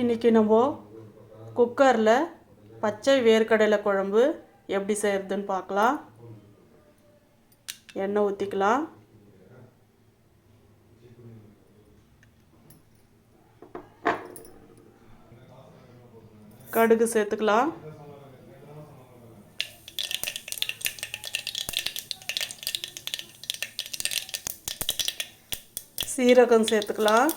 இன்றைக்கி நம்ம குக்கரில் பச்சை வேர்க்கடலை குழம்பு எப்படி செய்கிறதுன்னு பார்க்கலாம். எண்ணெய் ஊற்றிக்கலாம் கடுகு சேர்த்துக்கலாம். சீரகம் சேர்த்துக்கலாம்.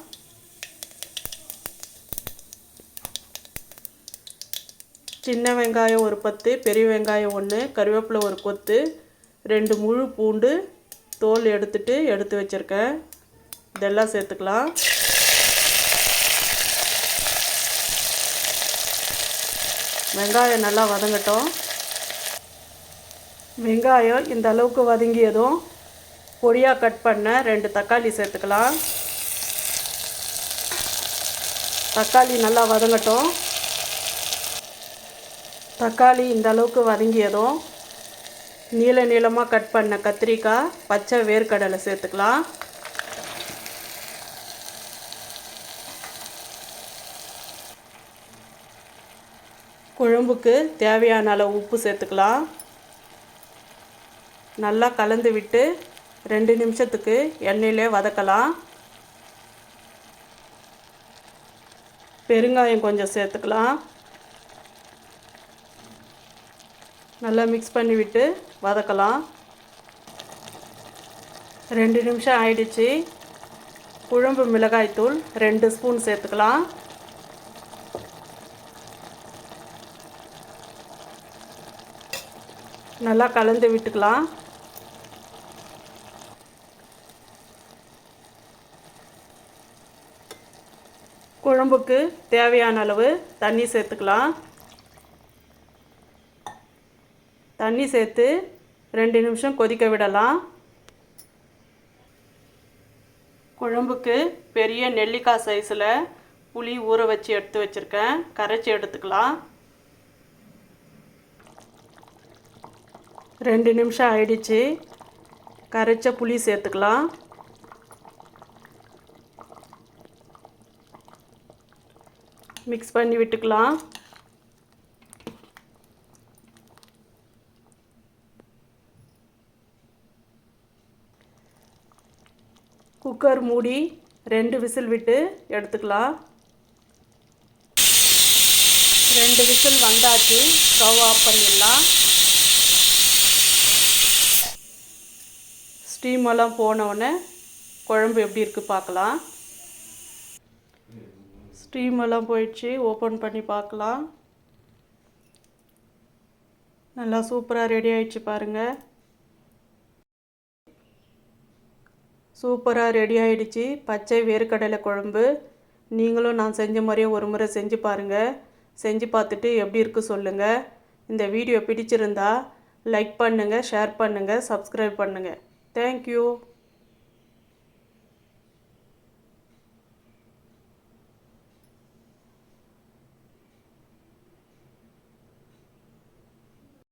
சின்ன வெங்காயம் ஒரு பத்து பெரிய வெங்காயம் ஒன்று கருவேப்பிலை ஒரு கொத்து ரெண்டு முழு பூண்டு தோல் எடுத்துட்டு எடுத்து வச்சுருக்கேன். இதெல்லாம் சேர்த்துக்கலாம். வெங்காயம் நல்லா வதங்கட்டும். வெங்காயம் இந்த அளவுக்கு வதங்கியதும் பொடியாக கட் பண்ண ரெண்டு தக்காளி சேர்த்துக்கலாம். தக்காளி நல்லா வதங்கட்டும். தக்காளி இந்த அளவுக்கு வதங்கியதும் நீள நீளமாக கட் பண்ண கத்திரிக்காய் பச்சை வேர்க்கடலை சேர்த்துக்கலாம். குழம்புக்கு தேவையான அளவு உப்பு சேர்த்துக்கலாம். நல்லா கலந்து விட்டு ரெண்டு நிமிஷத்துக்கு எண்ணெயிலே வதக்கலாம். பெருங்காயம் கொஞ்சம் சேர்த்துக்கலாம். நல்லா மிக்ஸ் பண்ணி விட்டு வதக்கலாம். ரெண்டு நிமிஷம் ஆயிடுச்சு. குழம்பு மிளகாய்த்தூள் ரெண்டு ஸ்பூன் சேர்த்துக்கலாம். நல்லா கலந்து விட்டுக்கலாம். குழம்புக்கு தேவையான அளவு தண்ணி சேர்த்துக்கலாம். தண்ணி சேர்த்து ரெண்டு நிமிஷம் கொதிக்க விடலாம். குழம்புக்கு பெரிய நெல்லிக்காய் சைஸில் புளி ஊற வச்சு எடுத்து வச்சுருக்கேன். கரைச்சி எடுத்துக்கலாம். ரெண்டு நிமிஷம் ஆயிடுச்சு. கரைச்ச புளி சேர்த்துக்கலாம். மிக்ஸ் பண்ணி விட்டுக்கலாம். குக்கர் மூடி ரெண்டு விசில் விட்டு எடுத்துக்கலாம். ரெண்டு விசில் வந்தாச்சு. ஸ்டவ் ஆஃப் பண்ணிடலாம். ஸ்டீம் எல்லாம் போனவுடனே குழம்பு எப்படி இருக்குது பார்க்கலாம். ஸ்டீமெல்லாம் போயிடுச்சு. ஓப்பன் பண்ணி பார்க்கலாம். நல்லா சூப்பராக ரெடி ஆயிடுச்சு பாருங்கள் சூப்பராக ரெடி ஆகிடுச்சி பச்சை வேர்க்கடலை குழம்பு. நீங்களும் நான் செஞ்ச மாதிரியே ஒரு முறை செஞ்சு பாருங்கள் செஞ்சு பார்த்துட்டு எப்படி இருக்கு சொல்லுங்கள் இந்த வீடியோ பிடிச்சிருந்தா லைக் பண்ணுங்கள் ஷேர் பண்ணுங்கள் சப்ஸ்கிரைப் பண்ணுங்கள் தேங்க்யூ